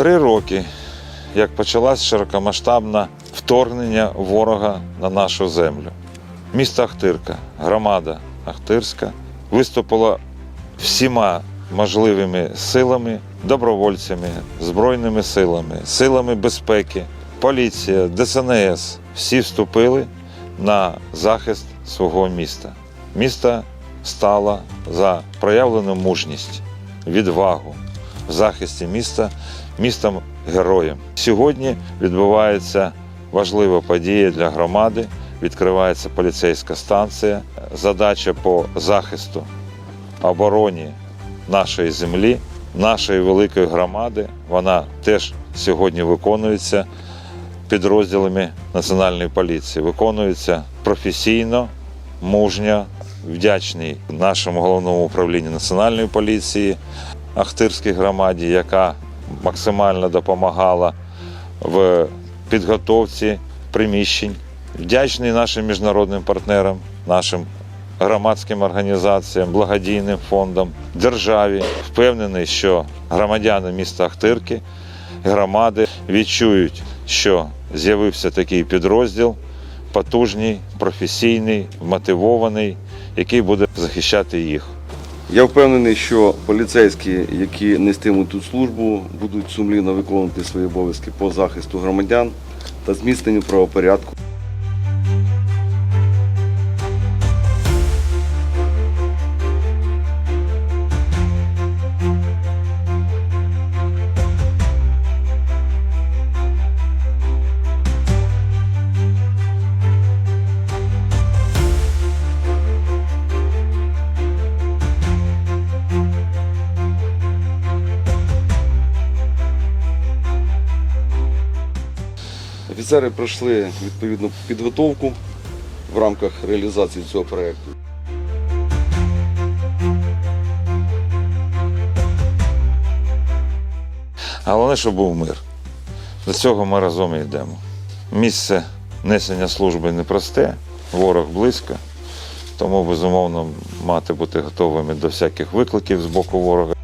Три роки, як почалось широкомасштабне вторгнення ворога на нашу землю. Місто Ахтирка, громада Ахтирська виступила всіма можливими силами, добровольцями, збройними силами, силами безпеки, поліція, ДСНС. Всі вступили на захист свого міста. Місто стало за проявлену мужність, відвагу в захисті міста містом героєм. Сьогодні відбувається важлива подія для громади. Відкривається поліцейська станція. Задача по захисту, обороні нашої землі, нашої великої громади. Вона теж сьогодні виконується підрозділами Національної поліції. Виконується професійно, мужньо, вдячний нашому головному управлінню Національної поліції, Ахтирській громаді, яка максимально допомагала в підготовці приміщень. Вдячний нашим міжнародним партнерам, нашим громадським організаціям, благодійним фондам, державі. Впевнений, що громадяни міста Ахтирки, громади відчують, що з'явився такий підрозділ, потужний, професійний, мотивований, який буде захищати їх. Я впевнений, що поліцейські, які нестимуть тут службу, будуть сумлінно виконувати свої обов'язки по захисту громадян та зміцненню правопорядку. Офіцери пройшли відповідну підготовку в рамках реалізації цього проєкту. Головне, щоб був мир. До цього ми разом йдемо. Місце несення служби непросте, ворог близько, тому безумовно мати бути готовими до всяких викликів з боку ворога.